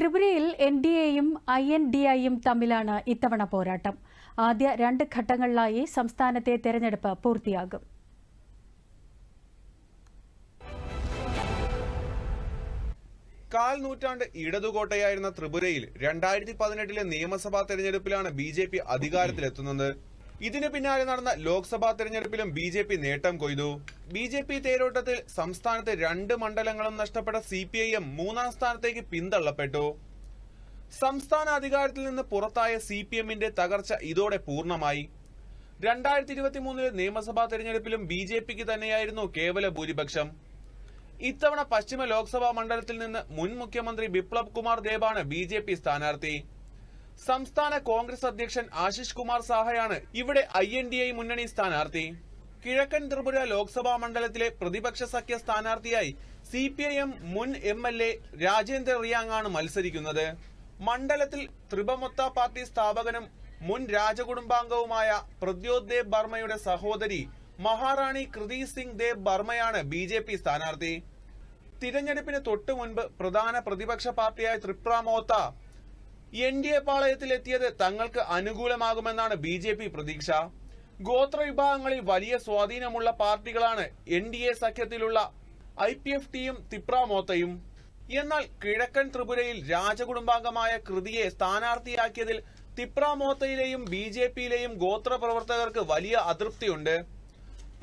ത്രിപുരയിൽ N D എയും I N D ഐയും തമ്മിലാണ് ഇത്തവണ പോരാട്ടം. ആദ്യ രണ്ട് ഘട്ടങ്ങളിലായി സംസ്ഥാനത്തെ തെരഞ്ഞെടുപ്പ് പൂർത്തിയാകും. കാൽ നൂറ്റാണ്ട് ഇടതുകോട്ടയായിരുന്ന ത്രിപുരയിൽ രണ്ടായിരത്തി പതിനെട്ടിലെ നിയമസഭാ തെരഞ്ഞെടുപ്പിലാണ് ബി ജെ പി അധികാരത്തിലെത്തുന്നത്. ഇതിനു പിന്നാലെ നടന്ന ലോക്സഭാ തെരഞ്ഞെടുപ്പിലും ബി ജെ പി നേട്ടം കൊയ്തു. ബി ജെ പി തേരോട്ടത്തിൽ സംസ്ഥാനത്തെ രണ്ട് മണ്ഡലങ്ങളും നഷ്ടപ്പെട്ട സി പി ഐ എം മൂന്നാം സ്ഥാനത്തേക്ക് പിന്തള്ളപ്പെട്ടു. സംസ്ഥാന അധികാരത്തിൽ നിന്ന് പുറത്തായ സി പി എമ്മിന്റെ തകർച്ച ഇതോടെ പൂർണമായി. രണ്ടായിരത്തി ഇരുപത്തി മൂന്നിലെ നിയമസഭാ തെരഞ്ഞെടുപ്പിലും ബി ജെ പിക്ക് തന്നെയായിരുന്നു കേവല ഭൂരിപക്ഷം. ഇത്തവണ പശ്ചിമ ലോക്സഭാ മണ്ഡലത്തിൽ നിന്ന് മുൻ മുഖ്യമന്ത്രി ബിപ്ലബ് കുമാർ ദേബാണ് ബി ജെ പി സ്ഥാനാർത്ഥി. സംസ്ഥാന കോൺഗ്രസ് അധ്യക്ഷൻ ആശിഷ് കുമാർ സാഹയാണ് ഇവിടെ ഐ എൻ ഡി ഐ മുന്നണി സ്ഥാനാർത്ഥി. കിഴക്കൻ ത്രിപുര ലോക്സഭാ മണ്ഡലത്തിലെ പ്രതിപക്ഷ സഖ്യ സ്ഥാനാർത്ഥിയായി സി പി ഐ എം മുൻ M L A Rajendra Reang ആണ് മത്സരിക്കുന്നത്. മണ്ഡലത്തിൽ ത്രിപമൊത്ത പാർട്ടി സ്ഥാപകനും മുൻ രാജകുടുംബാംഗവുമായ പ്രദ്യോത് ദേബ് ബർമ്മയുടെ സഹോദരി മഹാറാണി കൃതി സിംഗ് ദേവ് ബർമ്മയാണ് ബി ജെ പി സ്ഥാനാർത്ഥി. തിരഞ്ഞെടുപ്പിന് തൊട്ടു മുൻപ് പ്രധാന പ്രതിപക്ഷ പാർട്ടിയായ Tipra Motha N D A പാളയത്തിലെത്തിയത് തങ്ങൾക്ക് അനുകൂലമാകുമെന്നാണ് ബി ജെ പി പ്രതീക്ഷ. ഗോത്ര വിഭാഗങ്ങളിൽ വലിയ സ്വാധീനമുള്ള പാർട്ടികളാണ് എൻ ഡി എ സഖ്യത്തിലുള്ള ഐ പി എഫ് ടിയും തിപ്ര മോത്തയും. എന്നാൽ കിഴക്കൻ ത്രിപുരയിൽ രാജകുടുംബാംഗമായ കൃതിയെ സ്ഥാനാർത്ഥിയാക്കിയതിൽ തിപ്ര മോത്തയിലെയും ബി ജെ പിയിലെയും ഗോത്ര പ്രവർത്തകർക്ക് വലിയ അതൃപ്തിയുണ്ട്.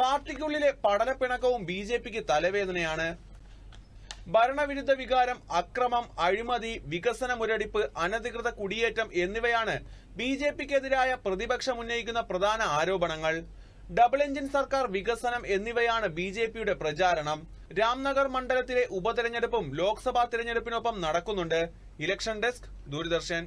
പാർട്ടിക്കുള്ളിലെ പടലപ്പിണക്കവും ബി ജെ പിക്ക് തലവേദനയാണ്. ഭരണവിരുദ്ധ വികാരം അക്രമം അഴിമതി വികസന മുരടിപ്പ് അനധികൃത കുടിയേറ്റം എന്നിവയാണ് ബി ജെ പിക്കെതിരായ പ്രതിപക്ഷം ഉന്നയിക്കുന്ന പ്രധാന ആരോപണങ്ങൾ. ഡബിൾ എഞ്ചിൻ സർക്കാർ വികസനം എന്നിവയാണ് ബി ജെ പിയുടെ പ്രചാരണം. രാംനഗർ മണ്ഡലത്തിലെ ഉപതെരഞ്ഞെടുപ്പും ലോക്സഭാ തെരഞ്ഞെടുപ്പിനൊപ്പം നടക്കുന്നുണ്ട്. Election desk Doordarshan.